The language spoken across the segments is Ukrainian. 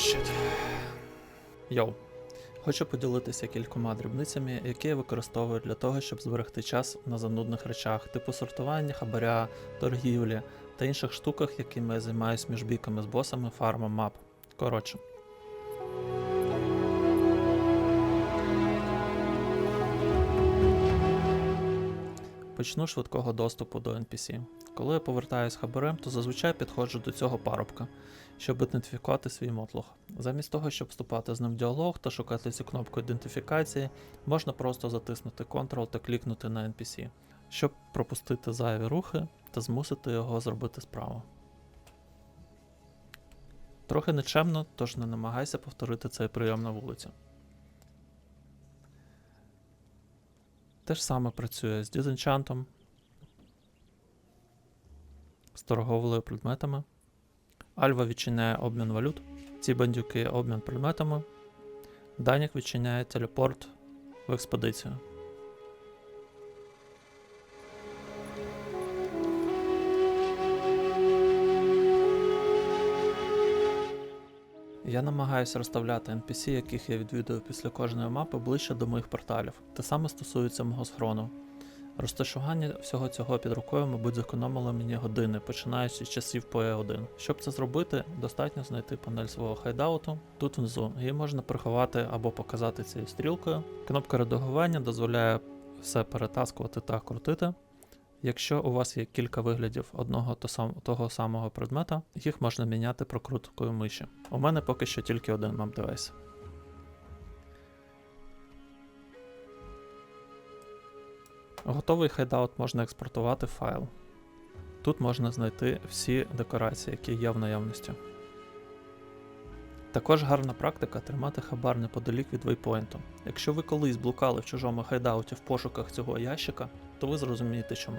Shit. Йоу. Хочу поділитися кількома дрібницями, які я використовую для того, щоб зберегти час на занудних речах, типу сортування, хабаря, торгівлі та інших штуках, якими я займаюся між бійками з босами, фармом мап. Коротше. Почну швидкого доступу до NPC. Коли я повертаюсь хабарем, то зазвичай підходжу до цього парубка, щоб ідентифікувати свій мотлох. Замість того, щоб вступати з ним в діалог та шукати цю кнопку ідентифікації, можна просто затиснути Ctrl та клікнути на NPC, щоб пропустити зайві рухи та змусити його зробити справу. Трохи нечемно, тож не намагайся повторити цей прийом на вулиці. Те ж саме працює з дізенчантом, торговлею предметами. Альва відчиняє обмін валют. Ці бандюки обмін предметами. Данік відчиняє телепорт в експедицію. Я намагаюся розставляти NPC, яких я відвідую після кожної мапи ближче до моїх порталів. Те саме стосується мого схрону. Розташування всього цього під рукою, мабуть, зекономило мені години, починаючи з часів PoE 1. Щоб це зробити, достатньо знайти панель свого хайдауту тут внизу. Її можна приховати або показати цією стрілкою. Кнопка редагування дозволяє все перетаскувати та крутити. Якщо у вас є кілька виглядів одного того самого предмета, їх можна міняти прокруткою миші. У мене поки що тільки один мап девайс. Готовий хайдаут можна експортувати в файл. Тут можна знайти всі декорації, які є в наявності. Також гарна практика тримати хабар неподалік від вейпойнту. Якщо ви колись блукали в чужому хайдауті в пошуках цього ящика, то ви зрозумієте чому.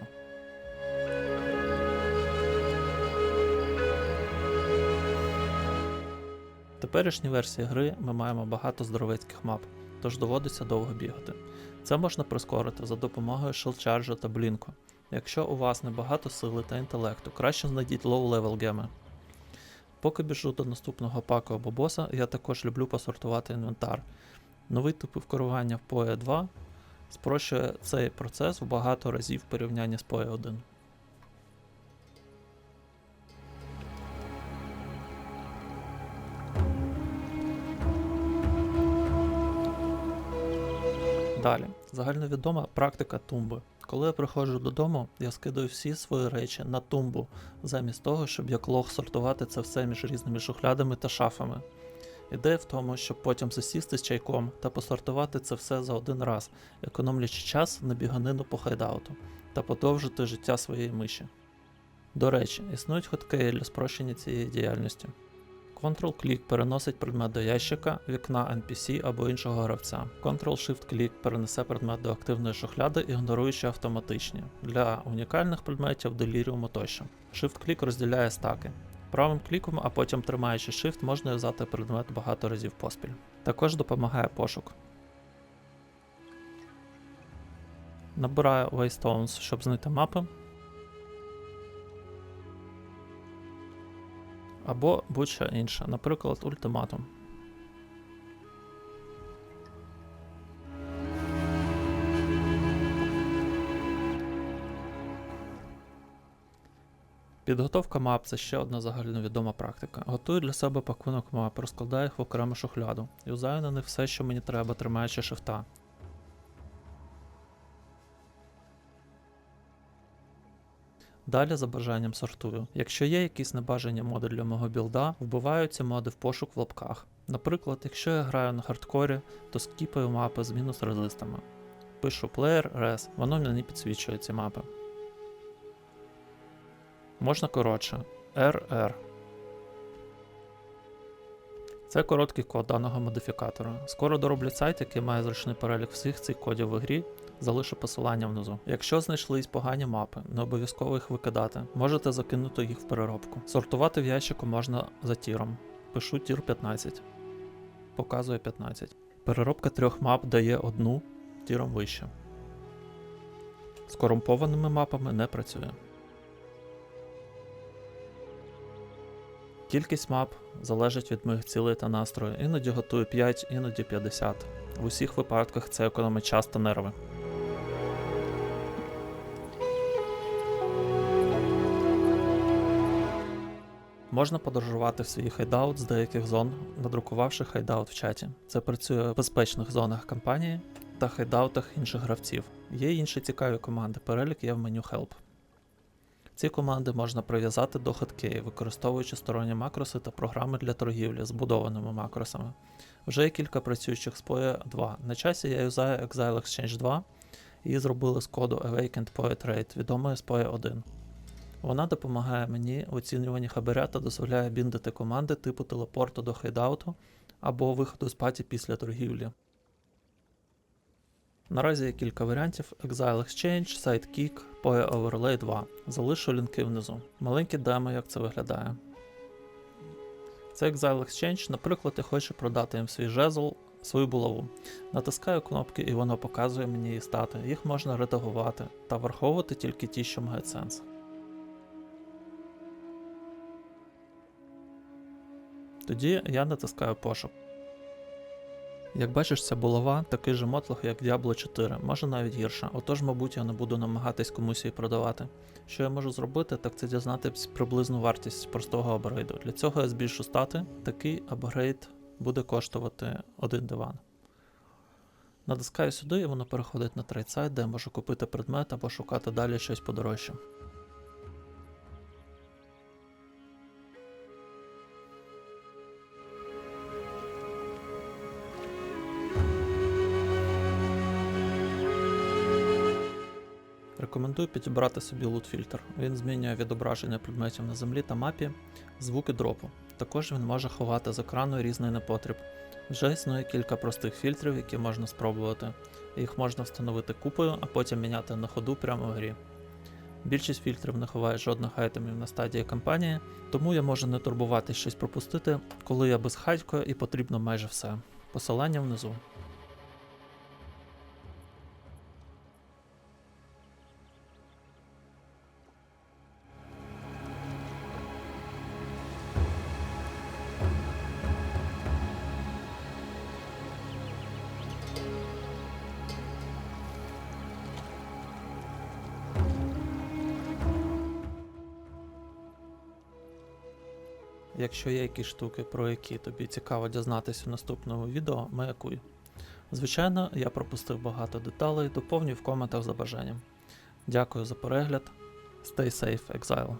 В теперішній версії гри ми маємо багато здоровецьких мап, тож доводиться довго бігати. Це можна прискорити за допомогою шелчаржа та блінку. Якщо у вас небагато сили та інтелекту, краще знайдіть лоу-левел геми. Поки біжу до наступного паку або боса, я також люблю посортувати інвентар. Новий тип керування в PoE 2 спрощує цей процес в багато разів в порівнянні з PoE 1. Далі, загальновідома практика тумби. Коли я приходжу додому, я скидаю всі свої речі на тумбу, замість того, щоб як лох сортувати це все між різними шухлядами та шафами. Ідея в тому, щоб потім засісти з чайком та посортувати це все за один раз, економлячи час на біганину по хайдауту та подовжити життя своєї миші. До речі, існують хоткеї для спрощення цієї діяльності. Ctrl-клік переносить предмет до ящика, вікна NPC або іншого гравця. Ctrl-Shift-клік перенесе предмет до активної шухляди, ігноруючи автоматичні для унікальних предметів, деліріуму тощо. Shift-клік розділяє стаки. Правим кліком, а потім тримаючи Shift, можна взяти предмет багато разів поспіль. Також допомагає пошук. Набираю Waystones, щоб знайти мапи. Або будь-що інше, наприклад, ультиматум. Підготовка мап це ще одна загальновідома практика. Готую для себе пакунок мап, розкладаю їх в окрему шухляду. Юзаю на них все, що мені треба, тримаючи шифта. Далі за бажанням сортую. Якщо є якісь небажані моди для мого білда, вбиваю ці моди в пошук в лапках. Наприклад, якщо я граю на хардкорі, то скіпаю мапи з мінус резистами. Пишу player res, воно мені підсвічує ці мапи. Можна коротше. RR. Це короткий код даного модифікатора. Скоро дороблять сайт, який має зручний перелік всіх цих кодів в грі, залишу посилання внизу. Якщо знайшлись погані мапи, не обов'язково їх викидати, можете закинути їх в переробку. Сортувати в ящику можна за тіром. Пишу тір 15. Показує 15. Переробка трьох мап дає одну тіром вище. З корумпованими мапами не працює. Кількість мап залежить від моїх цілей та настрою. Іноді готую 5, іноді 50. В усіх випадках це економить час та нерви. Можна подорожувати в свій хайдаут з деяких зон, надрукувавши хайдаут в чаті. Це працює в безпечних зонах кампанії та хайдаутах інших гравців. Є інші цікаві команди, перелік є в меню Help. Ці команди можна прив'язати до хоткеї, використовуючи сторонні макроси та програми для торгівлі збудованими макросами. Вже є кілька працюючих з POE 2. На часі я юзаю Exile Exchange 2 і зробили з коду Awakened Poet Rate, відомої з POE 1. Вона допомагає мені в оцінюванні хабаря та дозволяє біндити команди типу телепорту до хейдауту або виходу з паті після торгівлі. Наразі є кілька варіантів: Exile Exchange, Sidekick, POE Overlay 2. Залишу лінки внизу. Маленькі демо, як це виглядає. Це Exile Exchange, наприклад, я хочу продати їм свій жезл, свою булаву. Натискаю кнопки і воно показує мені її стати. Їх можна редагувати та враховувати тільки ті, що мають сенс. Тоді я натискаю пошук. Як бачиш, ця булава такий же мотлох, як Diablo 4, може навіть гірша, отож, мабуть, я не буду намагатись комусь її продавати. Що я можу зробити, так це дізнатись приблизну вартість простого апгрейду. Для цього я збільшу стати, такий апгрейд буде коштувати один диван. Натискаю сюди і воно переходить на трейд сайт, де я можу купити предмет або шукати далі щось подорожче. Рекомендую підібрати собі лут-фільтр. Він змінює відображення предметів на землі та мапі, звуки дропу. Також він може ховати з екрану різний непотріб. Вже існує кілька простих фільтрів, які можна спробувати. Їх можна встановити купою, а потім міняти на ходу прямо в грі. Більшість фільтрів не ховає жодних айтемів на стадії кампанії, тому я можу не турбувати щось пропустити, коли я безхатько і потрібно майже все. Посилання внизу. Якщо є якісь штуки, про які тобі цікаво дізнатися в наступному відео, маякуй. Звичайно, я пропустив багато деталей, доповнюй в коментах за бажанням. Дякую за перегляд. Stay safe, Exile.